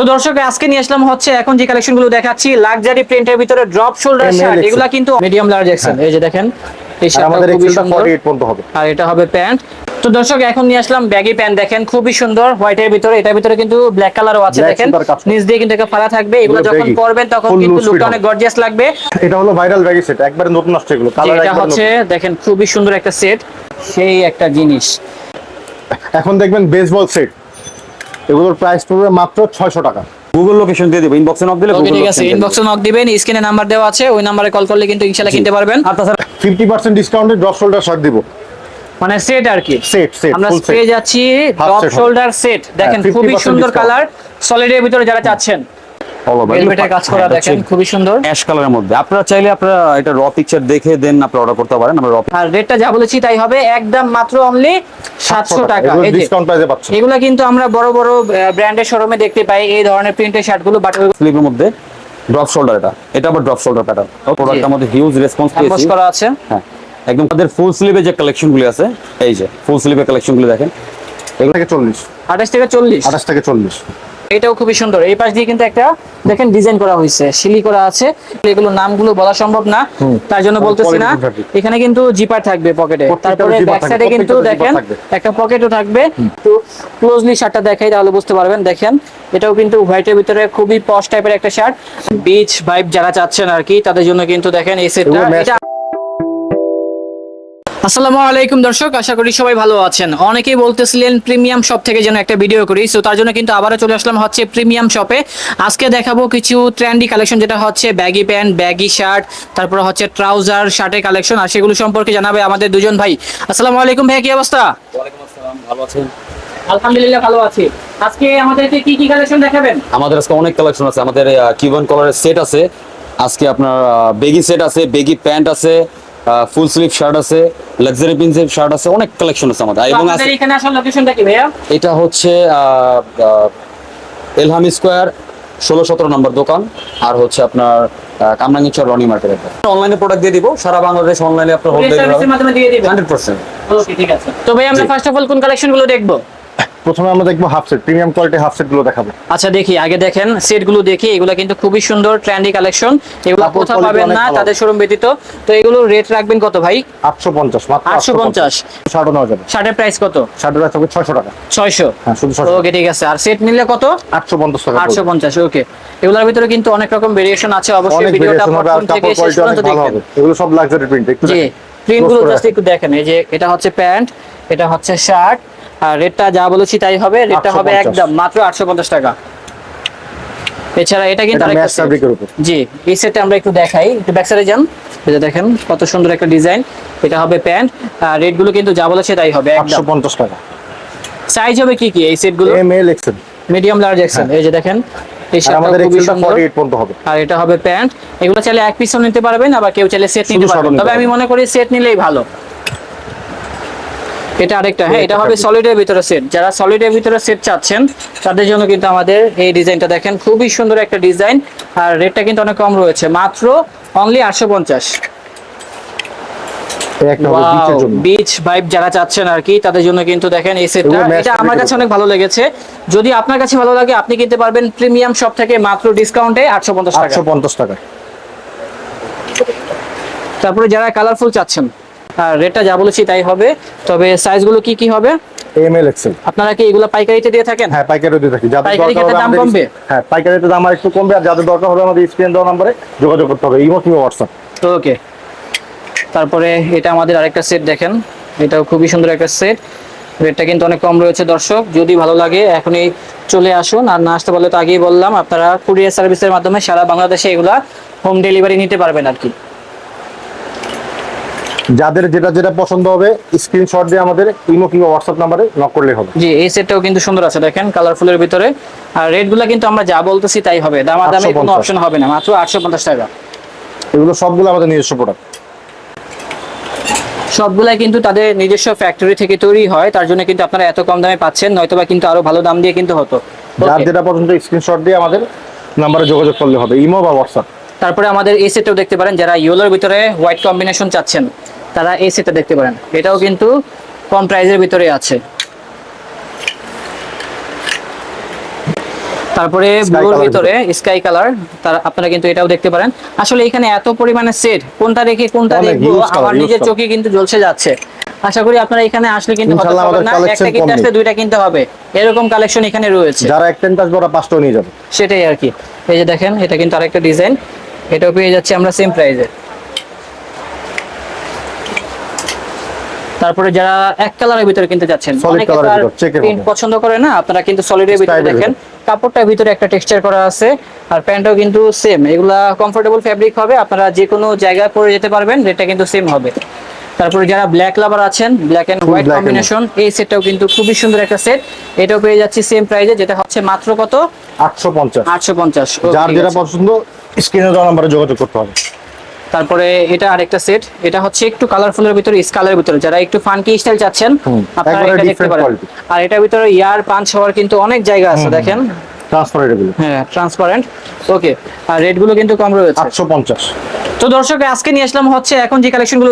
তো দর্শক আজকে নিয়ে আসলাম হচ্ছে এখন যে কালেকশনগুলো দেখাচ্ছি লাক্সারি প্রিন্টের ভিতরে ড্রপ শোল্ডার শার্ট এগুলা কিন্তু মিডিয়াম লার্জ এক্সেল এই যে দেখেন এই আর শার্টটা আমাদের এক্সেলটা 48 পর্যন্ত হবে। আর এটা হবে প্যান্ট তো দর্শক এখন নিয়ে আসলাম ব্যাগি প্যান্ট দেখেন খুবই সুন্দর। হোয়াইটের ভিতরে এটার ভিতরে কিন্তু ব্ল্যাক কালারও আছে দেখেন। নিচ দিয়ে কিন্তু একটা ফাড়া থাকবে। এগুলো যখন পরবেন তখন কিন্তু লুকটা অনেক গর্জিয়াস লাগবে। এটা হলো ভাইরাল ব্যাগি সেট একবারে নতুন আসছে এগুলো। কালার এটা হচ্ছে দেখেন খুবই সুন্দর একটা সেট সেই একটা জিনিস। এখন দেখবেন বেসবল সেট এগুলোর প্রাইস পড়বে মাত্র 600 টাকা। গুগল লোকেশন দিয়ে দেবো ইনবক্সে নক দিলে ঠিক আছে ইনবক্সে নক দিবেন স্ক্রিনে নাম্বার দেওয়া আছে ওই নাম্বারে কল করলে কিন্তু ইনশাআল্লাহ কিনতে পারবেন। আর তাছাড়া 50% ডিসকাউন্টে ড্রপ শোল্ডার শার্ট দিব। মানে সেট আর কি। সেট সেট আমরা পেয়ে যাচ্ছি হবে। শোল্ডার সেট দেখেন হ্যাঁ, খুবই সুন্দর কালার সলিডের ভিতরে যারা চাচ্ছেন ভেলভেটের কাজ করা দেখেন খুবই সুন্দর। অ্যাশ কালারের মধ্যে। আপনারা চাইলে আপনারা এটা র পিকচার দেখে দেন আপনারা অর্ডার করতে পারেন। আমরা র আর রেটটা যা বলেছি তাই হবে একদম মাত্র অনলি সাতশো টাকা। এই যে ডিসকাউন্ট প্রাইসে পাচ্ছেন। এগুলা কিন্তু আমরা বড় বড় ব্র্যান্ডের শোরুমে দেখতে পাই এই ধরনের প্রিন্টের শার্টগুলো বাট স্লিপের মধ্যে ড্রপ শোল্ডার এটা। এটা আবার ড্রপ শোল্ডার প্যাটার্ন মধ্যে হিউজ রেসপন্স পেয়েছি। করা আছে। হ্যাঁ। একদম তাদের ফুল স্লিভে যে কালেকশনগুলি আছে এই যে ফুল স্লিভের কালেকশনগুলি দেখেন। এগুলো থেকে 40 আঠাশ থেকে চল্লিশ? 28 থেকে 40 এটাও খুবই সুন্দর। এই পাশ দিয়ে কিন্তু একটা দেখেন ডিজাইন করা হয়েছে শিলি করা আছে। এগুলো নামগুলো বলা সম্ভব না তার জন্য বলতেছি না। এখানে কিন্তু জিপার থাকবে পকেটে তারপরে ব্যাক সাইডে কিন্তু দেখেন। একটা পকেটও থাকবে। একটু ক্লোজলি শার্টটা দেখাই তাহলে বুঝতে পারবেন। দেখেন এটাও কিন্তু হোয়াইটের ভিতরে খুবই পশ টাইপের একটা শার্ট বিচ ভাইব যারা চাচ্ছেন আর কি তাদের জন্য কিন্তু দেখেন এই সেটটা এটা আসসালামু আলাইকুম দর্শক আশা করি সবাই ভালো আছেন। অনেকেই বলতেছিলেন প্রিমিয়াম শপ থেকে যেন একটা ভিডিও করি সো তার জন্য কিন্তু আবারও চলে আসলাম হচ্ছে প্রিমিয়াম শপে। আজকে দেখাবো কিছু ট্রেন্ডি কালেকশন যেটা হচ্ছে ব্যাগি প্যান্ট ব্যাগি শার্ট তারপর হচ্ছে ট্রাউজার শার্টের কালেকশন আর সেগুলো সম্পর্কে জানাবে আমাদের দুজন ভাই। আসসালামু আলাইকুম ভাই কি অবস্থা? ভালো আছেন? আলহামদুলিল্লাহ ভালো আছি। আজকে আমাদেরকে কি কি কালেকশন দেখাবেন? আমাদের আজকে অনেক কালেকশন আছে। আমাদের কিউবান কালারের সেট আছে। আজকে আপনার বেগি সেট আছে বেগি প্যান্ট আছে ফুল স্লিভ শার্ট আছে লাক্সারি প্রিন্সের শার্ট আছে অনেক কালেকশন আছে আমাদের। এবং এখানে আসার লোকেশনটা কি ভাইয়া? এটা হচ্ছে এলহাম স্কোয়ার ষোলো সতেরো নম্বর দোকান। আর হচ্ছে আপনার কামরাঙ্গি চর রনি মার্কেট অনলাইনে প্রোডাক্ট দিয়ে দিব সারা বাংলাদেশ অনলাইনে আপনার হোম হান্ড্রেড পার্সেন্ট ওকে ঠিক আছে। তো ভাই আমরা। ফার্স্ট অফ অল কোন কালেকশনগুলো দেখব? প্রথমে আমরা দেখব half set premium quality half সেটগুলো দেখাবো। আচ্ছা দেখি আগে দেখেন সেটগুলো দেখি এগুলো কিন্তু খুবই সুন্দর ট্রেন্ডি কালেকশন এগুলো কোথাও পাবেন না তাদের শোরুম ব্যতীত। তো এগুলো রেট রাখবেন কত ভাই? 850 মাত্র 850 শার্টও নেওয়া যাবে। শার্টের প্রাইস কত? শার্টের প্রাইস হবে 600 টাকা। ছয়শো? হ্যাঁ শুধু 600 ওকে ঠিক আছে। আর সেট নিলে কত? 850 টাকা। আটশো পড়বে। পঞ্চাশ ওকে এগুলোর ভিতরে কিন্তু অনেক রকম ভেরিয়েশন আছে অবশ্যই ভিডিওটা প্রথম থেকে শেষ পর্যন্ত দেখবেন। এগুলো সব লাক্সারি প্রিন্ট একটু দেখেন। প্রিন্টগুলো জাস্ট একটু দেখেন এই যে এটা হচ্ছে প্যান্ট এটা হচ্ছে শার্ট আর রেটটা যা বলেছি তাই হবে। রেটটা হবে একদম মাত্র আটশো পঞ্চাশ টাকা। এছাড়া এটা কিন্তু জি এই সেটটা আমরা একটু দেখাই। একটু ব্যাক সাইডে যান যে দেখেন কত সুন্দর একটা ডিজাইন এটা হবে প্যান্ট আর রেটগুলো কিন্তু যা বলেছে তাই হবে একদম। 850 টাকা। সাইজ হবে কি কি এই সেটগুলো M L XL medium large XL এই যে দেখেন এই আর আমাদের এক্সেলটা 48 পর্যন্ত হবে। আর এটা হবে প্যান্ট এগুলো চাইলে এক পিসও নিতে পারবেন আবার কেউ চাইলে সেট নিতে পারবেন। তবে আমি মনে করি সেট নিলেই ভালো। এটা আরেকটা হ্যাঁ এটা হবে সলিডের ভিতরে সেট যারা সলিডের ভিতরে সেট চাচ্ছেন তাদের জন্য কিন্তু আমাদের এই ডিজাইনটা দেখেন খুবই সুন্দর একটা ডিজাইন আর রেটটা কিন্তু অনেক কম রয়েছে মাত্র অনলি আটশো পঞ্চাশ। বিচ ভাইব যারা চাচ্ছেন আর কি তাদের জন্য কিন্তু দেখেন এই সেটটা এটা আমার কাছে অনেক ভালো লেগেছে। যদি আপনার কাছে ভালো লাগে আপনি কিনতে পারবেন প্রিমিয়াম শপ থেকে মাত্র ডিসকাউন্টে আটশো পঞ্চাশ টাকা। 850 টাকা। তারপরে যারা কালারফুল চাচ্ছেন আর রেটটা যা বলেছি তাই হবে। তবে সাইজগুলো কি কি হবে? এম এল এক্সেল আপনারা কি এগুলো পাইকারিতে দিয়ে থাকেন? হ্যাঁ পাইকারি দিয়ে থাকি। যাদের পাইকারি দরকার হবে দাম কমবে? হ্যাঁ পাইকারিতে দাম আর একটু কমবে আর যাদের দরকার হবে আমাদের স্ক্রিন দেওয়া নম্বরে যোগাযোগ করতে হবে। ইমো কিংবা হোয়াটসঅ্যাপ। ওকে তারপরে এটা আমাদের আরেকটা সেট দেখেন। এটাও খুবই সুন্দর একটা সেট রেটটা কিন্তু অনেক কম রয়েছে দর্শক। যদি ভালো লাগে এখনই চলে আসুন। আর না আসতে পারলে তো আগেই বললাম আপনারা কুরিয়ার সার্ভিসের মাধ্যমে সারা বাংলাদেশে এগুলা হোম ডেলিভারি নিতে পারবেন আর কি। যাদের যেটা যেটা পছন্দ হবে স্ক্রিনশট দিয়ে আমাদের ইমো কিংবা হোয়াটসঅ্যাপ নাম্বারে নক করলেই হবে। জি এই সেটটাও কিন্তু সুন্দর আছে দেখেন কালারফুলের ভিতরে। আর রেটগুলো কিন্তু আমরা যা বলতেছি তাই হবে দামাদামি কোনো অপশন হবে না মাত্র আটশো পঞ্চাশ টাকা। এগুলো সবগুলো আমাদের নিজস্ব প্রোডাক্ট সবগুলাই কিন্তু তাদের নিজস্ব ফ্যাক্টরি থেকে তৈরি হয় তার জন্য কিন্তু আপনারা এত কম দামে পাচ্ছেন নয়তোবা কিন্তু আরও ভালো দাম দিয়ে কিন্তু হতো। যার যেটা পছন্দ স্ক্রিনশট দিয়ে আমাদের নাম্বারে যোগাযোগ করলে হবে ইমো বা হোয়াটসঅ্যাপ তারপরে আমাদের এই সেটটাও দেখতে পারেন যারা ইয়েলোর ভিতরে হোয়াইট কম্বিনেশন চাচ্ছেন। তারা এই সেটটা দেখতে পারেন। এটাও কিন্তু কম প্রাইজের ভিতরে আছে। তারপরে ব্লুর ভিতরে স্কাই কালার তার আপনারা কিন্তু এটাও দেখতে পারেন। আসলে এখানে এত পরিমাণে সেট কোনটা রেখে কোনটা দেখব আমার নিজের চোখে কিন্তু জ্বলছে যাচ্ছে। আশা করি আপনারা এখানে আসলে কিন্তু একটা কিনতে আসলে দুইটা কিনতে হবে। এরকম কালেকশন এখানে রয়েছে। যারা এক টেন্ট আসবে ওরা পাঁচটাও নিয়ে যাবে। সেটাই আর কি। এই যে দেখেন এটা কিন্তু আরেকটা ডিজাইন এটাও পেয়ে যাচ্ছে আমরা সেম প্রাইসে তারপরে যারা এক কালারের ভিতরে কিনতে যাচ্ছেন print পছন্দ করে না আপনারা কিন্তু সলিডের ভিতরে দেখেন। কাপড়টার ভিতরে একটা টেক্সচার করা আছে আর প্যান্টটাও কিন্তু সেম এগুলা কমফোর্টেবল ফ্যাব্রিক হবে আপনারা যে কোনো জায়গায় পরে যেতে পারবেন রেটটা কিন্তু সেম হবে। তারপরে যারা ব্ল্যাক লাভার আছেন ব্ল্যাক এন্ড হোয়াইট কম্বিনেশন এই সেটটাও কিন্তু খুবই সুন্দর একটা সেট এটাও পেয়ে যাচ্ছি সেম প্রাইসে যেটা হচ্ছে মাত্র কত? আটশো পঞ্চাশ। আটশো পঞ্চাশ। যার যেটা পছন্দ স্ক্রিনে দেওয়া নাম্বারে যোগাযোগ করতে হবে। তারপরে এটা আরেকটা সেট এটা হচ্ছে একটু কালারফুল এর ভিতরে স্কালের ভিতরে। যারা একটু ফানকি স্টাইল চাচ্ছেন আপনারা এটা দেখতে পারেন। আর এটার ভিতরে ইয়ার পাঁচ হওয়ার কিন্তু অনেক জায়গা আছে দেখেন। এগুলো হ্যাঁ ট্রান্সপারেন্ট ওকে আর রেট কিন্তু কম রয়েছে। আটশো পঞ্চাশ। তো দর্শক আজকে নিয়ে আসলাম হচ্ছে এখন যে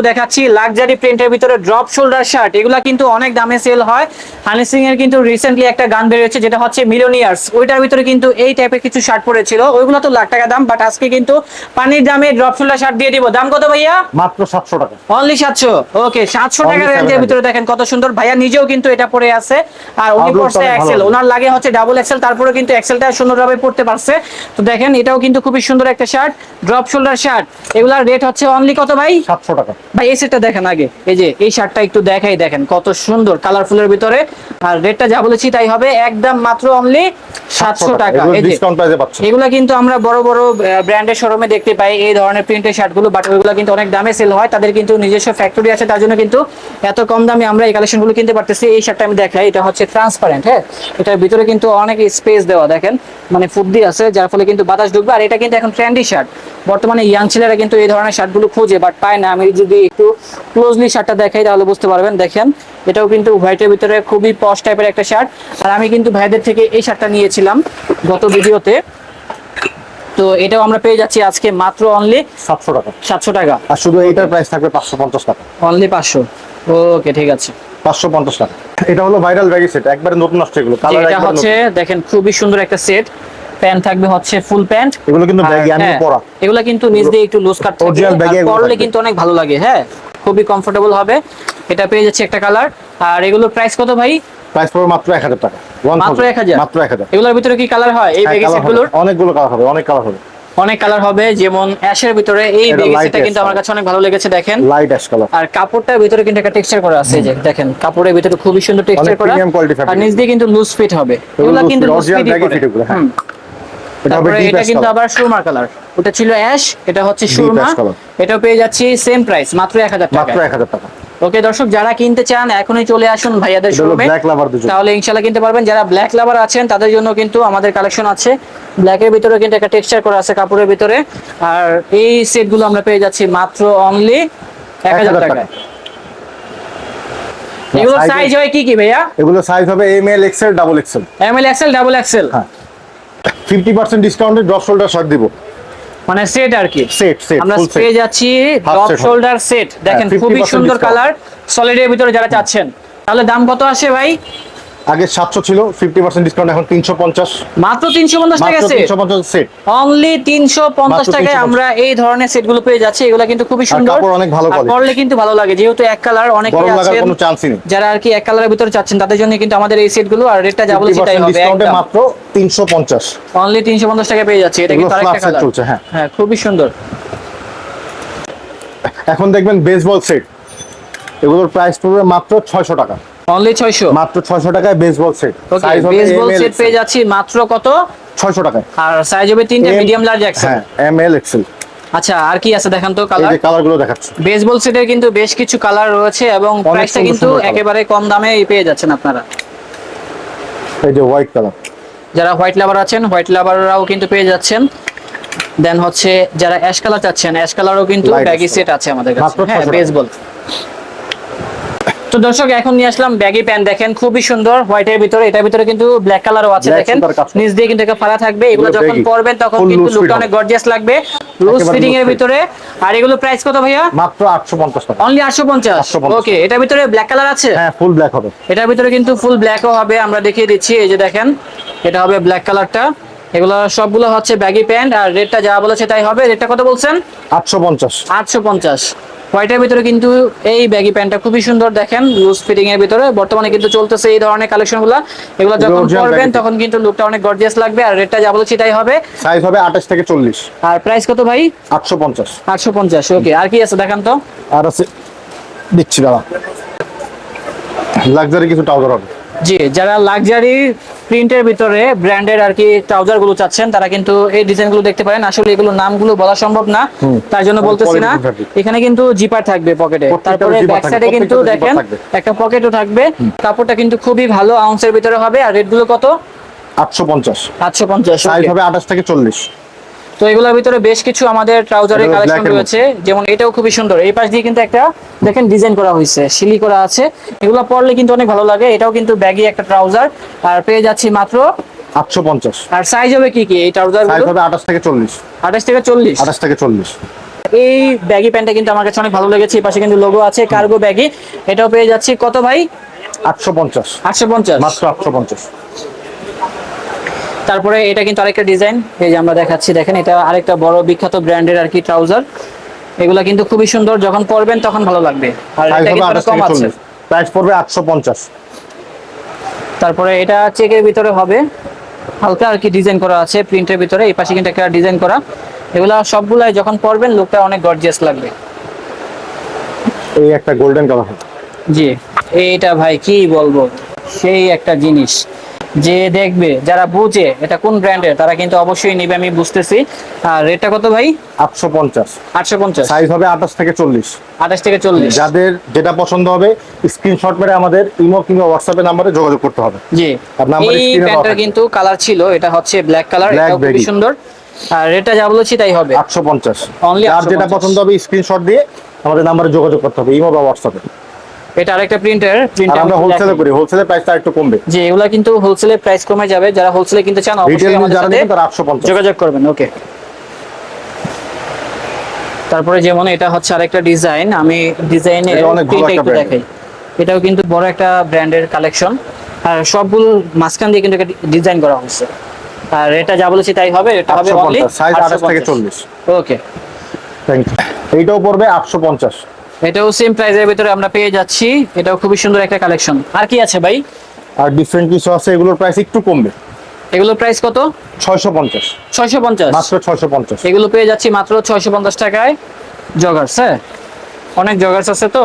দেখাচ্ছি লাক্সারি প্রিন্টের ভিতরে ড্রপ শোল্ডার শার্ট এগুলা কিন্তু অনেক দামে সেল হয়। হানি সিং এর কিন্তু রিসেন্টলি একটা গান বেরিয়েছে যেটা হচ্ছে মিলিয়নিয়ার্স ওইটার ভিতরে কিন্তু এই টাইপের কিছু শার্ট পড়েছিল। ওইগুলো তো লাখ টাকা দাম বাট আজকে কিন্তু পানির দামে ড্রপ শোল্ডার শার্ট দিয়ে দিব। দাম কত ভাইয়া? মাত্র সাতশো টাকা। অনলি সাতশো। ওকে সাতশো Only টাকা রেঞ্জের ভিতরে দেখেন কত সুন্দর। ভাইয়া নিজেও কিন্তু এটা পরে আছে। আর উনি এক্সেল ওনার লাগে হচ্ছে ডাবল এক্সেল তারপরে কিন্তু এক্সেলটা সুন্দরভাবে পড়তে পারছে। তো দেখেন এটাও কিন্তু খুবই সুন্দর একটা শার্ট ড্রপ শোল্ডার শার্ট এগুলার রেট হচ্ছে অনলি কত ভাই? সাতশো টাকা। ভাই এই সেটটা দেখেন আগে। এই যে এই শার্টটা একটু দেখাই দেখেন কত সুন্দর কালারফুলের ভিতরে। আর রেটটা যা বলেছি তাই হবে একদম মাত্র অনলি সাতশো টাকা। এগুলা কিন্তু আমরা বড় বড় ব্র্যান্ডের শোরুমে দেখতে পাই এই ধরনের প্রিন্টের শার্টগুলো বাট ওইগুলো কিন্তু অনেক দামে সেল হয়। তাদের কিন্তু নিজস্ব ফ্যাক্টরি আছে তার জন্য কিন্তু এত কম দামে আমরা এই কালেকশনগুলো কিনতে পারতেছি। এই শার্টটা আমি দেখাই এটা হচ্ছে ট্রান্সপারেন্ট হ্যাঁ? এটার ভিতরে কিন্তু অনেক স্পেস দেওয়া। দেখেন মানে ফুদ্দি আছে যার ফলে কিন্তু বাতাস ঢুকবে। আর এটা কিন্তু এখন ট্রেন্ডি শার্ট বর্তমানে ইয়াং ছেলেরা কিন্তু এই ধরনের শার্টগুলো খুঁজে বাট পায় না। আমি যদি একটু ক্লোজলি শার্টটা দেখাই তাহলে বুঝতে পারবেন। দেখেন এটাও কিন্তু হোয়াইটের ভিতরে খুবই পশ টাইপের একটা শার্ট আর আমি কিন্তু ভাইদের থেকে এই শার্টটা নিয়েছিলাম গত ভিডিওতে। তো এটাও আমরা পেয়ে যাচ্ছি আজকে মাত্র অনলি সাতশো টাকা। সাতশো টাকা। আর শুধু এইটার প্রাইস থাকবে পাঁচশো পঞ্চাশ টাকা। অনলি পাঁচশো। ওকে ঠিক আছে। পাঁচশো পঞ্চাশ টাকা। এটা হলো ভাইরাল ব্যাগি সেট একবারে নতুন আসছে এগুলো। কালার এটা হচ্ছে দেখেন খুবই সুন্দর একটা সেট প্যান্ট থাকবে হচ্ছে ফুল প্যান্ট এগুলো কিন্তু ব্যাগি আমি পরা। এগুলা কিন্তু নিচ দিয়ে একটু লুজ কাট এগুলো পরলে কিন্তু অনেক ভালো লাগে হ্যাঁ খুবই কমফোর্টেবল হবে। এটা পেয়ে যাচ্ছে একটা কালার আর এগুলোর প্রাইস কত ভাই? প্রাইস পড়বে মাত্র এক হাজার টাকা। মাত্র thousand। এক হাজার? মাত্র এক হাজার। এগুলোর ভিতরে কি কালার হয় এই বেগি সেটগুলোর অনেকগুলো কালার হবে অনেক কালার হবে। অনেক কালার হবে যেমন অ্যাশের ভিতরে এই এটা বেগি light সেটটা কিন্তু আমার কাছে অনেক ভালো লেগেছে দেখেন। লাইট অ্যাশ কালার আর কাপড়টার ভিতরে কিন্তু একটা টেক্সচার করা আছে যে দেখেন কাপড়ের ভিতরে খুবই সুন্দর টেক্সচার করা। premium quality fabric। আর নিচ দিয়ে কিন্তু লুজ ফিট হবে। এগুলা কিন্তু লুজ এগুলো, হ্যাঁ। এটা হবে তারপরে এটা কিন্তু আবার সুরমা কালার ওটা ছিল অ্যাশ এটা হচ্ছে সুরমা। এটাও পেয়ে যাচ্ছি সেম প্রাইস মাত্র এক হাজার টাকা মাত্র এক হাজার টাকা। ওকে দর্শক যারা কিনতে চান এখনই চলে আসুন ভাইয়াদের শোরুমে তাহলে ইনশাল্লাহ কিনতে পারবেন। যারা ব্ল্যাক লাভার আছেন তাদের জন্য কিন্তু আমাদের কালেকশন আছে। ব্ল্যাকের ভিতরে কিন্তু একটা টেক্সচার করা আছে কাপড়ের ভিতরে। আর এই সেটগুলো আমরা পেয়ে যাচ্ছি মাত্র অনলি এক হাজার 1000 টাকায়। টাকা। এগুলো সাইজ হয় কি কি ভাইয়া? এগুলো সাইজ হবে M L XL double XL M L XL double XL হ্যাঁ। ফিফটি পার্সেন্ট ডিসকাউন্টে ড্রপ শোল্ডার শার্ট দিব। মানে সেট আর কি? সেট সেট আমরা পেয়ে যাচ্ছি টপ শোল্ডার সেট দেখেন হ্যাঁ, খুবই সুন্দর। কালার সলিডের ভিতরে যারা চাচ্ছেন তাহলে দাম কত আসে ভাই? আগে সাতশো ছিল ফিফটি পার্সেন্ট ডিসকাউন্ট এখন তিনশো পঞ্চাশ। মাত্র তিনশো পঞ্চাশ টাকা মাত্র সেট তিনশো পঞ্চাশ সেট অনলি তিনশো পঞ্চাশ মাত্র টাকায় আমরা এই ধরনের সেটগুলো পেয়ে যাচ্ছি এগুলো কিন্তু খুবই সুন্দর। কাপড় অনেক ভালো quality। পরলে কিন্তু ভালো লাগে যেহেতু এক কালার অনেকে কোনো চান্সই নেই। যারা আর কি এক কালারের ভিতরে চাচ্ছেন তাদের জন্য কিন্তু আমাদের এই সেটগুলো আর রেটটা যা বলেছি তাই হবে ডিসকাউন্টে মাত্র তিনশো পঞ্চাশ। অনলি তিনশো পঞ্চাশ টাকা পেয়ে যাচ্ছে এটা কিন্তু আরেকটা কালার চলছে, হ্যাঁ। হ্যাঁ খুবই সুন্দর। এখন দেখবেন বেসবল সেট এগুলোর প্রাইস পড়বে মাত্র ছয়শো টাকা। অনলি ছয়শো? মাত্র ছয়শো টাকায় বেসবল সেট সাইজ হবে বেসবল সেট পেয়ে যাচ্ছি মাত্র কত? ছয়শো টাকায়। আর সাইজ হবে তিনটে মিডিয়াম লার্জ এক্সেল হ্যাঁ এম এল এক্সেল আচ্ছা আর কি আছে? দেখান তো কালার যে কালারগুলো দেখাচ্ছি বেসবল সেটের কিন্তু বেশ কিছু কালার রয়েছে এবং প্রাইসটা কিন্তু একেবারে কম দামে পেয়ে যাচ্ছেন আপনারা। এই যে হোয়াইট কালার যারা হোয়াইট লাভার আছেন হোয়াইট লাভাররাও কিন্তু পেয়ে যাচ্ছেন। দেন হচ্ছে যারা অ্যাশ কালার চাচ্ছেন অ্যাশ কালারও কিন্তু ব্যাগি সেট আছে আমাদের কাছে। হ্যাঁ বেসবল তো দর্শক এখন নিয়ে আসলাম ব্যাগি প্যান্ট দেখেন খুবই সুন্দর হোয়াইটের ভিতরে এটার ভিতরে কিন্তু ব্ল্যাক কালারও আছে দেখেন। নিচ দিয়ে কিন্তু একটা ফাড়া থাকবে এগুলো যখন। পরবেন তখন কিন্তু লুকটা অনেক। গর্জিয়াস লাগবে লুজ ফিটিং এর ভিতরে। আর এগুলো প্রাইস কত ভাইয়া? মাত্র আটশো পঞ্চাশ টাকা। অনলি আটশো পঞ্চাশ? 850 ওকে এটার ভিতরে ব্ল্যাক কালার আছে? হ্যাঁ ফুল ব্ল্যাক হবে। এটার ভিতরে কিন্তু ফুল ব্ল্যাকও হবে আমরা দেখিয়ে দিচ্ছি এই যে দেখেন এটা হবে ব্ল্যাক কালারটা এগুলো সবগুলো হচ্ছে ব্যাগি প্যান্ট আর রেটটা যা বলেছে তাই হবে। রেটটা কত বলছেন? আটশো পঞ্চাশ। আটশো পঞ্চাশ। হোয়াইটের ভিতরে কিন্তু এই ব্যাগি প্যান্টটা খুবই সুন্দর দেখেন লুজ ফিটিং এর ভিতরে। বর্তমানে কিন্তু চলতেছে এই ধরনের কালেকশনগুলা এগুলো যখন পরবেন তখন কিন্তু লুকটা অনেক গর্জিয়াস লাগবে আর রেটটা যা বলেছি তাই হবে। সাইজ হবে আঠাশ থেকে চল্লিশ। আর প্রাইস কত ভাই? আটশো পঞ্চাশ। আটশো পঞ্চাশ ওকে আর কি আছে দেখান তো? আর আছে দিচ্ছি দাদা। লাক্সারি কিছু ট্রাউজার হবে। জি যারা লাক্সারি প্রিন্টের ভিতরে ব্র্যান্ডের আর কি ট্রাউজারগুলো চাচ্ছেন তারা কিন্তু এই ডিজাইনগুলো দেখতে পারেন। আসলে এগুলো নামগুলো বলা সম্ভব না তার জন্য বলতেছি না। এখানে কিন্তু জিপার থাকবে পকেটে তারপরে ব্যাক সাইডে কিন্তু দেখেন একটা পকেটও থাকবে। কাপড়টা কিন্তু খুবই ভালো আউন্সের ভিতরে হবে। আর রেটগুলো কত? আটশো পঞ্চাশ। আটশো পঞ্চাশ সাইজ হবে আঠাশ থেকে চল্লিশ। তো এগুলোর ভিতরে বেশ কিছু আমাদের ট্রাউজারের কালেকশন রয়েছে। যেমন এটাও খুবই সুন্দর। এই পাশ দিয়ে কিন্তু একটা দেখেন ডিজাইন করা হয়েছে শিলি করা আছে। এগুলো পরলে কিন্তু অনেক ভালো লাগে। এটাও কিন্তু ব্যাগি একটা ট্রাউজার আর পেয়ে যাচ্ছি মাত্র আটশো পঞ্চাশ। আর সাইজ হবে কি কি এই ট্রাউজার সাইজ হবে আঠাশ থেকে চল্লিশ। আঠাশ থেকে চল্লিশ। আঠাশ থেকে চল্লিশ। এই ব্যাগি প্যান্টটা কিন্তু আমার কাছে অনেক ভালো লেগেছে। এই পাশে কিন্তু লোগো আছে কার্গো ব্যাগি এটাও পেয়ে যাচ্ছি কত ভাই? আটশো পঞ্চাশ। আটশো পঞ্চাশ। মাত্র আটশো পঞ্চাশ। তারপরে এটা কিন্তু আরেকটা ডিজাইন। এই যে আমরা দেখাচ্ছি দেখেন এটা আরেকটা বড় বিখ্যাত ব্র্যান্ডের আর কি ট্রাউজার। এগুলা কিন্তু খুবই সুন্দর যখন পরবেন তখন ভালো লাগবে। আর এটা কিন্তু কম আছে। প্রাইস পড়বে আটশো পঞ্চাশ। তারপরে এটা চেকের ভিতরে হবে। হালকা আর কি ডিজাইন করা আছে প্রিন্টের ভিতরে এই পাশে কিন্তু একটা ডিজাইন করা। এগুলা সবগুলাই যখন পরবেন লুকটা অনেক গর্জিয়াস লাগবে। এই একটা গোল্ডেন কালার জি এইটা ভাই কি বলব? সেই একটা জিনিস। যে দেখবে যারা বুঝে এটা কোন ব্র্যান্ডের তারা কিন্তু অবশ্যই নেবে আমি বুঝতেছি। আর রেটটা কত ভাই? আটশো পঞ্চাশ। আটশো পঞ্চাশ। সাইজ হবে আঠাশ থেকে চল্লিশ। আঠাশ থেকে চল্লিশ। যাদের যেটা পছন্দ হবে স্ক্রিনশট মেরে আমাদের ইমো কিংবা হোয়াটসঅ্যাপে নাম্বারে যোগাযোগ করতে হবে। জি। আর নাম্বার এই থাকে। কিন্তু কালার ছিল এটা হচ্ছে ব্ল্যাক কালার এটাও খুবই সুন্দর। আর রেটটা যা বলেছি তাই হবে। আটশো পঞ্চাশ। Only যার যেটা পছন্দ হবে স্ক্রিনশট দিয়ে আমাদের নাম্বারে যোগাযোগ করতে হবে ইমো বা হোয়াটসঅ্যাপে এটা আরেকটা প্রিন্টার প্রিন্টার আমরা হোলসেলে করি হোলসেলের প্রাইসটা একটু কমবে। যে এগুলা কিন্তু হোলসেলে প্রাইস কমে যাবে যারা হোলসেলে কিনতে চান অবশ্যই আমাদের সাথে যোগাযোগ করবেন ওকে। তারপরে যেমন এটা হচ্ছে আরেকটা ডিজাইন আমি ভালো একটা। দেখাই। এটাও কিন্তু বড় একটা ব্র্যান্ডের কালেকশন আর সবগুলো মাঝখান দিয়ে কিন্তু ডিজাইন করা হয়েছে। আর এটা যা বলেছি তাই হবে এটা হবে অনলি সাইজ আঠাশ থেকে চল্লিশ। ওকে। থ্যাংক ইউ এইটাও পড়বে আটশো পঞ্চাশ। এটাও সেম প্রাইসের ভিতরে আমরা পেয়ে যাচ্ছি। এটাও খুবই সুন্দর একটা কালেকশন আর কি আছে ভাই? আর ডিফারেন্ট কিছু আছে এগুলোর প্রাইস একটু কমবে। এগুলোর প্রাইস কত? ছয়শো পঞ্চাশ। ছয়শো পঞ্চাশ। মাত্র ছয়শো পঞ্চাশ। এগুলো পেয়ে যাচ্ছি মাত্র ছয়শো পঞ্চাশ টাকায়। জগার্স হ্যাঁ? অনেক জগার্স আছে তো?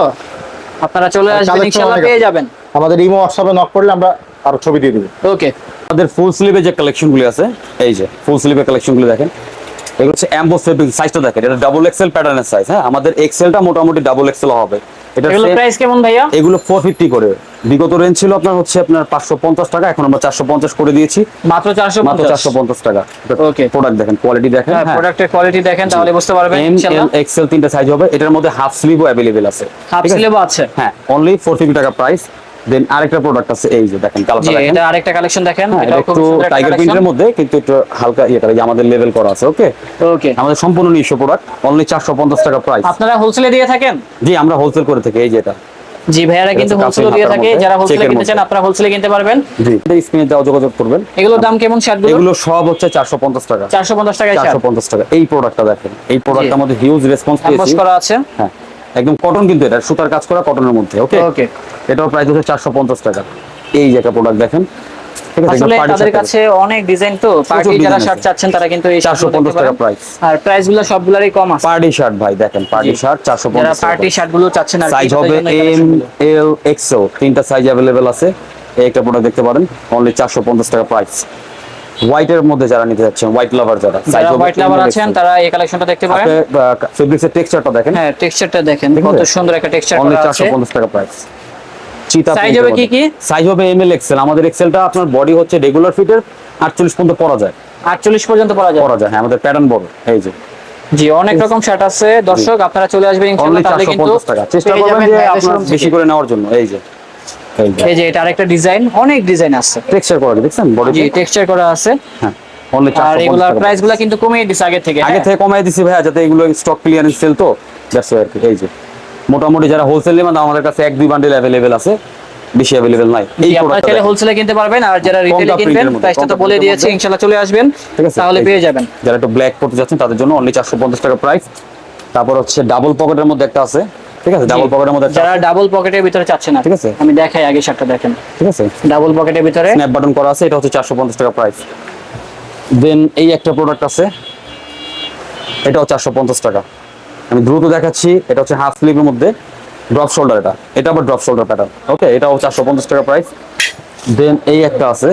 আপনারা চলে আসবেন অনেক পেয়ে যাবেন। আমাদের ইমো হোয়াটসঅ্যাপে নক করলে আমরা আরও ছবি দিয়ে দিব। ওকে আমাদের ফুল স্লিভে যে কালেকশনগুলি আছে এই যে ফুল স্লিভের কালেকশনগুলি দেখেন। এগুলো হচ্ছে অ্যাম্বো ফেব্রিক সাইজটা দেখেন এটা ডাবল এক্সেল প্যাটার্নের সাইজ হ্যাঁ? আমাদের এক্সেলটা মোটামুটি ডাবল এক্সেল হবে। এটা প্রাইস কেমন ভাইয়া? এগুলো ফোর ফিফটি করে। বিগত রেঞ্জ ছিল আপনার হচ্ছে আপনার পাঁচশো পঞ্চাশ টাকা এখন আমরা চারশো পঞ্চাশ করে দিয়েছি। মাত্র চারশো মাত্র চারশো পঞ্চাশ টাকা। Okay. প্রোডাক্ট দেখেন কোয়ালিটি দেখেন হ্যাঁ প্রোডাক্টের কোয়ালিটি দেখেন তাহলে বুঝতে পারবেন এক্সেল তিনটা সাইজ হবে এটার মধ্যে হাফ স্লিভও অ্যাভেলেবেল আছে হাফ স্লিভও আছে? হ্যাঁ অনলি ফোর ফিফটি টাকা প্রাইস দেন আরেকটা প্রোডাক্ট আছে এই যে দেখেন কালারটা এটা আরেকটা কালেকশন দেখেন হ্যাঁ, এটা একটু টাইগার প্রিন্টের মধ্যে কিন্তু একটু হালকা ইয়ে করে আমাদের লেভেল করা আছে ওকে ওকে আমাদের সম্পূর্ণ নিজস্ব প্রোডাক্ট অনলি চারশো পঞ্চাশ টাকা প্রাইস আপনারা হোলসেলে দিয়ে থাকেন? জি আমরা হোলসেল করে থাকি এই যে এটা। জি ভাইয়ারা কিন্তু হোলসেলে দিয়ে থাকে যারা হোলসেলে কিনতে চান আপনারা হোলসেলে কিনতে পারবেন। জি স্ক্রিনে দেওয়া যোগাযোগ করবেন। এগুলোর দাম কেমন শার্টগুলো এগুলো সব হচ্ছে চারশো পঞ্চাশ টাকা। চারশো পঞ্চাশ টাকায় চারশো শার্ট পঞ্চাশ টাকা এই প্রোডাক্টটা দেখেন এই প্রোডাক্টটার মধ্যে হিউজ রেসপন্স পেয়েছি। করা আছে। হ্যাঁ। একদম কটন কিন্তু এটা সুতার কাজ করা কটনের মধ্যে ওকে ওকে এটার প্রাইস হচ্ছে চারশো পঞ্চাশ টাকা। এই যে একটা প্রোডাক্ট দেখেন আসলে তাদের কাছে অনেক ডিজাইন তো পার্টি যারা শার্ট চাচ্ছেন তারা কিন্তু এই 450 টাকা price। আর প্রাইসগুলো সবগুলোরই কম আছে। পার্টি শার্ট ভাই দেখেন পার্টি। শার্ট চারশো যারা পঞ্চাশ পার্টি শার্টগুলো চাচ্ছেন আর সাইজ হবে এম। এল এক্সেল তিনটা সাইজ অ্যাভেলেবেল আছে। এই একটা প্রোডাক্ট দেখতে পারেন অনলি চারশো পঞ্চাশ টাকা প্রাইস হোয়াইটের মধ্যে যারা নিতে যাচ্ছেন হোয়াইট লাভার যারা হোয়াইট লাভার আছেন তারা এই কালেকশনটা দেখতে পারেন। ফেব্রিক্সের টেক্সচারটা দেখেন। হ্যাঁ টেক্সচারটা দেখেন। কত সুন্দর একটা টেক্সচার করা আছে। পঞ্চাশ টাকা প্রাইস চিতা Size হবে কি কি? সাইজ হবে এম এল এক্সেল আমাদের এক্সেলটা আপনার বডি হচ্ছে রেগুলার ফিটের আটচল্লিশ পর্যন্ত পরা যায়। 48 পর্যন্ত পাওয়া যায়। পরা যায়। হ্যাঁ আমাদের প্যাটার্ন বড়। এই যে। জি অনেক রকম শার্ট আছে। দর্শক আপনারা চলে আসবেন ইনশাআল্লাহ তাহলে কিন্তু চেষ্টা করবেন যে আপনার বেশি করে নেওয়ার জন্য। এই যে। এই যে। এটা আরেকটা ডিজাইন অনেক ডিজাইন আছে। টেক্সচার করা দেখছেন? বডি জি টেক্সচার করা আছে। হ্যাঁ আর পঞ্চাশ প্রাইসগুলা কিন্তু কমিয়ে দিছে আগে থেকে আগে হ্যাঁ? থেকে কমাই দিছি ভাইয়া যাতে এগুলো স্টক ক্লিয়ারেন্স সেল তো। দ্যাটস কি এই যে। মোটামুটি যারা হোলসেল নেবেন আমাদের কাছে এক দুই বান্ডেল অ্যাভেলেবেল আছে। বেশি অ্যাভেলেবেল নাই। এই চাইলে হোলসেলে কিনতে পারবেন আর যারা রিটেলে কিনবেন প্রাইসটা তো বলে দিয়েছি ইনশাআল্লাহ চলে আসবেন তাহলে পেয়ে যাবেন। যারা একটু ব্ল্যাক পড়তে যাচ্ছেন তাদের জন্য অনলি চারশো পঞ্চাশ টাকা প্রাইস তারপর হচ্ছে ডাবল পকেটের মধ্যে একটা আছে। ঠিক আছে ডাবল পকেটের মধ্যে যারা ডাবল পকেটের ভিতরে চাচ্ছে না ঠিক আছে। আমি দেখাই আগে শার্টটা দেখেন। ঠিক আছে। ডাবল পকেটের ভিতরে স্ন্যাপ বাটন করা আছে এটা হচ্ছে চারশো পঞ্চাশ টাকা প্রাইস দেন এই একটা প্রোডাক্ট আছে এটাও চারশো পঞ্চাশ টাকা। আমি দ্রুত দেখাচ্ছি এটা হচ্ছে হাফ স্লিভের মধ্যে ড্রপ শোল্ডার এটা। এটা আবার ড্রপ শোল্ডার প্যাটার্ন ওকে এটাও চারশো পঞ্চাশ টাকা প্রাইস দেন এই একটা আছে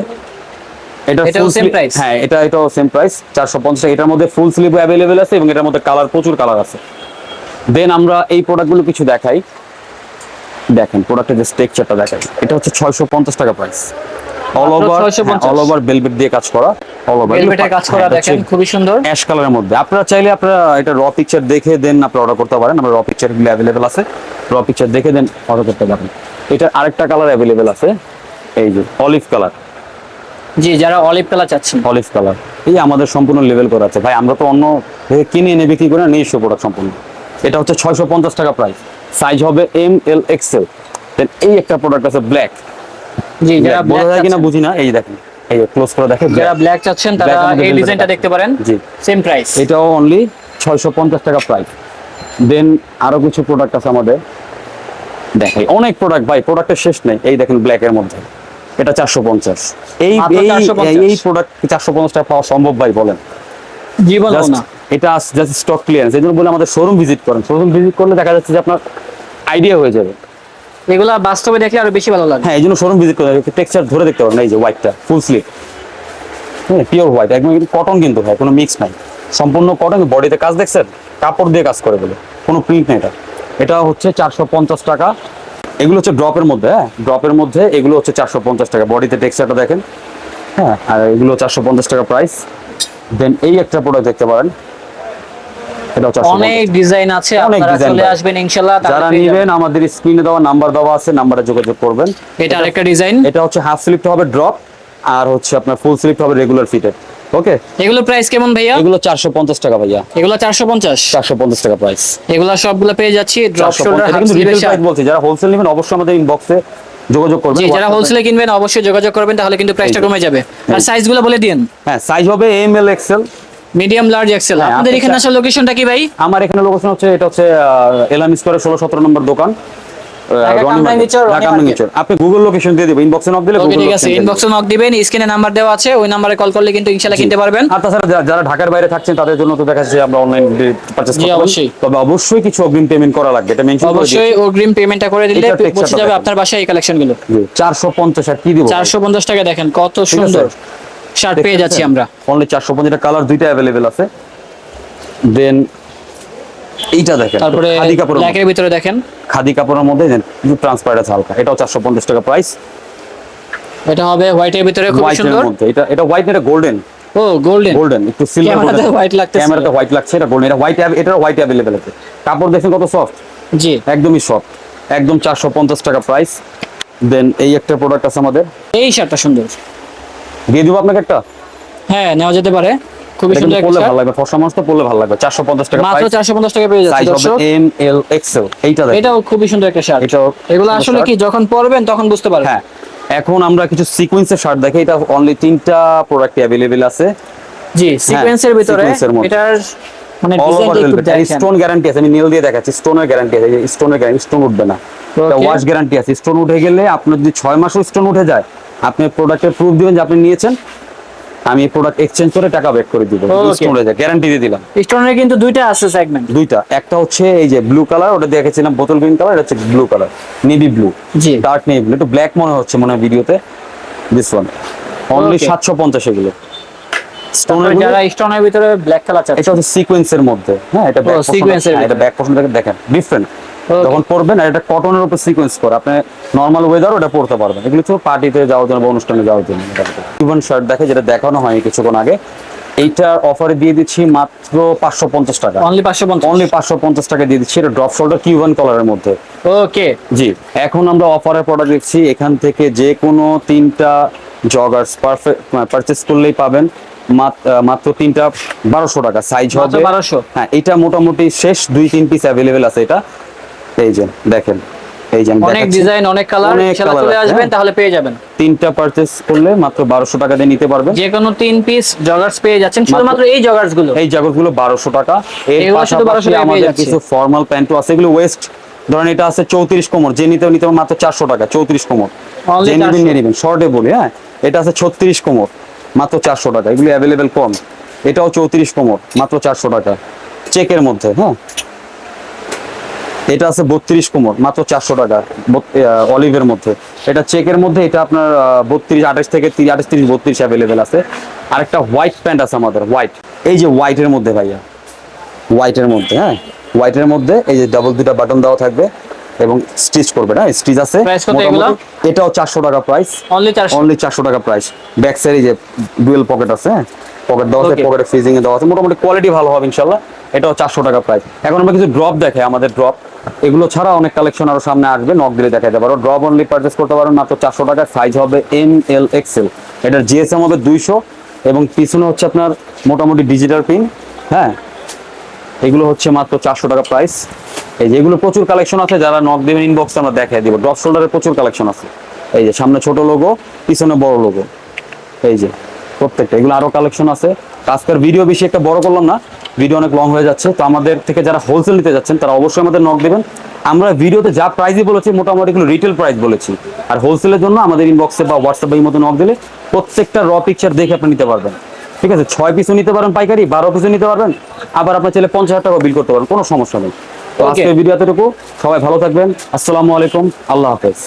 এটা ফুল same price? হ্যাঁ এটা এটাও সেম প্রাইস চারশো পঞ্চাশ এটার মধ্যে ফুল স্লিভ অ্যাভেলেবেল আছে এবং এটার মধ্যে কালার প্রচুর কালার আছে। দেন আমরা এই প্রোডাক্টগুলো কিছু দেখাই। দেখেন প্রোডাক্টের যে স্ট্রাকচারটা দেখাই। এটা হচ্ছে ছয়শো পঞ্চাশ টাকা price all over 650 all over velvet দিয়ে কাজ করা অল ওভার ভেলভেটের কাজ করা দেখেন খুবই সুন্দর। অ্যাশ কালারের মধ্যে। আপনারা চাইলে আপনারা এটা র পিকচার দেখে দেন আপনারা অর্ডার করতে পারেন। আমরা র পিকচারগুলো অ্যাভেলেবেল আছে। র পিকচার দেখে দেন অর্ডার করতে পারেন। এটা আরেকটা কালার অ্যাভেলেবেল আছে। এই যে অলিভ কালার জি যারা অলিভ কালার চাচ্ছেন। অলিভ কালার এই আমাদের সম্পূর্ণ লেভেল করা আছে। ভাই আমরা তো অন্য কিনে এনে বিক্রি করে নিজস্ব প্রোডাক্ট সম্পূর্ণ। এটা হচ্ছে ছয়শো পঞ্চাশ টাকা প্রাইস সাইজ হবে এম এল এক্সেল দেন এই একটা প্রোডাক্ট আছে ব্ল্যাক জি যারা বোঝা যায় কিনা বুঝি না। এই দেখেন এই ক্লোজ করে দেখেন যারা ব্ল্যাক চাচ্ছেন তারা এই ডিজাইনটা দেখতে পারেন। জি। সেম প্রাইস এটাও অনলি ছয়শো পঞ্চাশ টাকা প্রাইস দেন আরও কিছু প্রোডাক্ট আছে আমাদের। দেখাই অনেক প্রোডাক্ট ভাই প্রোডাক্টের শেষ নেই। এই দেখেন ব্ল্যাক এর মধ্যে। এটা চারশো পঞ্চাশ। এই এই প্রোডাক্ট চারশো পঞ্চাশ টাকা পাওয়া সম্ভব ভাই বলেন? জীবন না। এটা জাস্ট স্টক ক্লিয়ারেন্স এই জন্য বলে আমাদের শোরুম ভিজিট করেন। শোরুম ভিজিট করলে দেখা যাচ্ছে যে আপনার আইডিয়া হয়ে যাবে। এগুলো বাস্তবে দেখলে আরও বেশি ভালো লাগে। হ্যাঁ এই জন্য শোরুম ভিজিট করে টেক্সচার ধরে দেখতে পারেন এই যে হোয়াইটটা ফুল স্লিভ হ্যাঁ পিওর হোয়াইট একদম কটন কিন্তু ভাই কোনো মিক্স নাই। সম্পূর্ণ কটন বডিতে কাজ দেখছেন? কাপড় দিয়ে কাজ করে বলে কোনো প্রিন্ট নেই এটা। এটা হচ্ছে চারশো পঞ্চাশ টাকা। এগুলো হচ্ছে ড্রপের মধ্যে হ্যাঁ ড্রপের মধ্যে এগুলো হচ্ছে চারশো পঞ্চাশ টাকা। বডিতে টেক্সচারটা দেখেন। হ্যাঁ আর এগুলো চারশো পঞ্চাশ টাকা প্রাইস দেন এই একটা প্রোডাক্ট দেখতে পারেন। এটাও চারশো অনেক ডিজাইন আছে আপনারা চলে আসবেন ইনশাআল্লাহ যারা পেয়ে আমাদের স্ক্রিনে দেওয়া নাম্বার দেওয়া আছে নাম্বারে যোগাযোগ করবেন। এটা আরেকটা ডিজাইন এটা হচ্ছে হাফ স্লিপটা হবে ড্রপ আর হচ্ছে আপনার ফুল স্লিপটা হবে রেগুলার ফিটেড ওকে এগুলো প্রাইস কেমন ভাইয়া? এগুলো চারশো পঞ্চাশ টাকা ভাইয়া। এগুলো চারশো পঞ্চাশ? চারশো পঞ্চাশ টাকা প্রাইস এগুলো সবগুলো পেয়ে যাচ্ছি ড্রপ শোল্ডার কিন্তু রিটেল প্রাইস বলছি যারা হোলসেল নেবেন অবশ্যই আমাদের ইনবক্সে যোগাযোগ করবেন যারা হোলসেলে কিনবেন অবশ্যই যোগাযোগ করবেন তাহলে কিন্তু প্রাইসটা কমে যাবে। আর। সাইজগুলো বলে দিন হ্যাঁ সাইজ হবে M L XL medium large XL আপনাদের এখানে আসার লোকেশনটা কি ভাই? আমার এখানে লোকেশন হচ্ছে এটা হচ্ছে এলাম স্কোয়ারের ষোলো সতেরো নম্বর দোকান। আপনি গুগল লোকেশন দিয়ে দেবেন ইনবক্সে নক দিলে ঠিক আছে ইনবক্সে নক দিবেন। স্ক্রিনে নাম্বার দেওয়া আছে ওই নাম্বারে কল করলে কিন্তু ইনশাআল্লাহ কিনতে পারবেন। আর তাছাড়া যারা ঢাকার বাইরে থাকছেন তাদের জন্য তো দেখা যাচ্ছে আমরা অনলাইন পারচেজ করতে অবশ্যই। পারি তবে অবশ্যই কিছু অগ্রিম পেমেন্ট করা লাগবে এটা মেনশন করে অবশ্যই অগ্রিম পেমেন্টটা করে দিলে পৌঁছে যাবে আপনার বাসায় এই কালেকশনগুলো চারশো পঞ্চাশ আর কি দিব চারশো পঞ্চাশ টাকা দেখেন কত সুন্দর। শার্ট পেয়ে যাচ্ছি আমরা। অনলি চারশো পঞ্চাশ কালার দুইটা অ্যাভেলেবেল আছে। দেন এইটা দেখেন তারপরে খাদি কাপড়ের ব্ল্যাকের ভিতরে দেখেন। খাদি কাপড়ের মধ্যে দেন একটু ট্রান্সপারেন্ট আছে হালকা। এটাও চারশো পঞ্চাশ টাকা প্রাইস এটা হবে হোয়াইটের ভিতরে খুব সুন্দর। এটা এটা হোয়াইট এটা গোল্ডেন ও গোল্ডেন গোল্ডেন একটু সিলভার ক্যামেরাতে white লাগতেছে। ক্যামেরাতে হোয়াইট লাগছে এটা গোল্ডেন এটা হোয়াইট এটার হোয়াইট অ্যাভেলেবেল আছে। কাপড় দেখেন কত সফট জি। একদমই সফট একদম চারশো পঞ্চাশ টাকা প্রাইস দেন এই একটা প্রোডাক্ট আছে আমাদের। এই শার্টটা সুন্দর। দিয়ে দিব আপনাকে একটা? হ্যাঁ নেওয়া যেতে পারে। খুবই সুন্দর একটা ভালো লাগবে। ফর্সা মানুষ তো পরলে ভালো লাগবে। চারশো পঞ্চাশ টাকা মাত্র প্রাইস চারশো পঞ্চাশ টাকা পেয়ে যাচ্ছে দর্শক। এম এল এক্সেল এইটা দেখেন। এটাও খুবই সুন্দর একটা শার্ট এটাও এগুলো আসলে কি যখন পরবেন তখন বুঝতে পারবেন। হ্যাঁ। এখন আমরা কিছু সিকোয়েন্সের শার্ট দেখি। এটা অনলি তিনটা প্রোডাক্ট অ্যাভেলেবেল আছে। জি সিকোয়েন্সের ভিতরে এর এটার মানে ডিজাইনটা একটু দেখেন। স্টোন গ্যারান্টি আছে। আমি নীল দিয়ে দেখাচ্ছি। স্টোনের গ্যারান্টি আছে। স্টোনের গ্যারান্টি স্টোন উঠবে না. ওয়াশ গ্যারান্টি আছে। স্টোন উঠে গেলে আপনার যদি ছয় মাসও স্টোন উঠে যায় আপনি প্রোডাক্টের প্রুফ দিবেন যে আপনি নিয়েছেন আমি প্রোডাক্ট এক্সচেঞ্জ করে টাকা ব্যাক করে দিব। গ্যারান্টি দিয়ে দিলাম। স্টোনের কিন্তু দুইটা আছে সেগমেন্ট দুইটা। একটা হচ্ছে এই যে ব্লু কালার ওটা দেখেছিলাম বোতল গ্রিন কালার এটা হচ্ছে ব্লু কালার নেভি ব্লু জি। ডার্ক নেভি ব্লু একটু ব্ল্যাক মনে হচ্ছে মনে হয় ভিডিওতে দিস ওয়ান অনলি Okay. সাতশো পঞ্চাশ এগুলো। স্টোনের যারা স্টোনের ভিতরে ব্ল্যাক কালার চাচ্ছে। এটা হচ্ছে সিকোয়েন্সের মধ্যে। হ্যাঁ এটা ব্যাক sequence এটা ব্যাক পোর্শন থেকে দেখেন ডিফারেন্ট. যখন পরবেন আর এটা কটনের উপর সিকোয়েন্স করে। আপনি নর্মাল ওয়েদার ওটা পরতে পারবেন। এগুলো তো পার্টিতে যাওয়ার জন্য বা অনুষ্ঠানে যাওয়ার জন্য। ইভেন শার্ট দেখে যেটা দেখানো হয়নি কিছুক্ষণ আগে এইটা অফারে দিয়ে দিচ্ছি মাত্র পাঁচশো পঞ্চাশ টাকা। অনলি পাঁচশো পঞ্চাশ। অনলি পাঁচশো পঞ্চাশ টাকা দিয়ে দিচ্ছি। এটা ড্রপ শোল্ডার কিউবান কালারের মধ্যে। ওকে জি। এখন আমরা অফারের প্রোডাক্ট দেখছি। এখান থেকে যে কোনো তিনটা জগার্স পারফেক্ট পারচেস করলেই পাবেন। মাত- মাত্র তিনটা বারোশো টাকা। সাইজ হবে 1200 হ্যাঁ এটা মোটামুটি শেষ। দুই তিন পিস অ্যাভেলেবেল আছে এটা। এই যে দেখেন। এই যে অনেক ডিজাইন অনেক কালার ইনশাআল্লাহ চলে আসবেন হ্যাঁ। তাহলে পেয়ে যাবেন। তিনটা পারচেস করলে মাত্র বারোশো টাকা দিয়ে নিতে পারবেন। যে কোনো তিন পিস জগার্স পেয়ে যাচ্ছেন শুধুমাত্র এই জগার্সগুলো। এই জাগতগুলো বারোশো টাকা। এর 1200 পাশাপাশি আমাদের কিছু ফর্মাল প্যান্টও আছে। এগুলো ওয়েস্ট ধরেন এটা আছে চৌত্রিশ কোমর। যে নিতে নিতে মাত্র চারশো টাকা চৌত্রিশ কোমর। Only যে নিবেন 400 নিয়ে নিবেন। শর্টে বলি হ্যাঁ। এটা আছে ছত্রিশ কোমর মাত্র চারশো টাকা। এগুলো অ্যাভেলেবেল কম। এটাও চৌত্রিশ কোমর মাত্র চারশো টাকা। চেকের মধ্যে হ্যাঁ। এটা আছে বত্রিশ কোমর মাত্র চারশো টাকা অলিভের মধ্যে। এটা চেকের মধ্যে এটা আপনার বত্রিশ আঠাশ থেকে তিরিশ আঠাশ তিরিশ বত্রিশ অ্যাভেলেবেল আছে। আরেকটা হোয়াইট প্যান্ট আছে আমাদের হোয়াইট এই যে হোয়াইটের মধ্যে ভাইয়া হোয়াইটের মধ্যে হ্যাঁ? হোয়াইটের মধ্যে এই যে ডাবল দুটা বাটন দেওয়া থাকবে এবং স্টিচ করবে না? স্টিচ আছে? এটাও চারশো টাকা প্রাইস অনলি চারশো। অনলি চারশো টাকা প্রাইস ব্যাক সাইড এই যে ডুয়েল পকেট আছে হ্যাঁ? পকেট দেওয়া আছে পকেটে ফ্রিজিং এ দেওয়া আছে। মোটামুটি কোয়ালিটি ভালো হবে ইনশাল্লাহ। এটাও চারশো টাকা প্রাইস এখন আমরা কিছু ড্রপ দেখে আমাদের ড্রপ এগুলো ছাড়া অনেক কালেকশন আরও সামনে আসবে নক দিলে দেখাতে পারো ড্রপ অনলি পারচেস করতে পারো মাত্র চারশো টাকা সাইজ হবে এম এল এক্সেল এটার জিএসএম হবে দুইশো এবং পিছনে হচ্ছে আপনার মোটামুটি ডিজিটাল পিন হ্যাঁ? এগুলো হচ্ছে মাত্র চারশো টাকা প্রাইস এই যে এগুলো প্রচুর কালেকশন আছে যারা নক দেবেন ইনবক্সে আমরা দেখাই দিব। ড্রপ শোল্ডারের প্রচুর কালেকশন আছে। এই যে সামনে ছোট লোগো পিছনে বড় লোগো এই যে। প্রত্যেকটা এগুলো আরও কালেকশন আছে। আজকের ভিডিও বেশি একটা বড় করলাম না ভিডিও অনেক লং হয়ে যাচ্ছে। তো আমাদের থেকে যারা হোলসেল নিতে যাচ্ছেন তারা অবশ্যই আমাদের নক দেবেন। আমরা ভিডিওতে যা প্রাইসই বলেছি মোটামুটি এগুলো রিটেল প্রাইস বলেছি। আর হোলসেলের জন্য আমাদের ইনবক্সে বা হোয়াটসঅ্যাপে এই মতো নক দিলে প্রত্যেকটা র পিকচার দেখে আপনি নিতে পারবেন। ঠিক আছে? ছয় পিসও নিতে পারেন পাইকারি বারো পিসও নিতে পারবেন। আবার আপনার ছেলে পঞ্চাশ হাজার টাকা বিল করতে পারেন কোনো সমস্যা নেই। তো. আজকের ভিডিও এতটুকু। সবাই ভালো থাকবেন। আসসালামু আলাইকুম। আল্লাহ হাফেজ।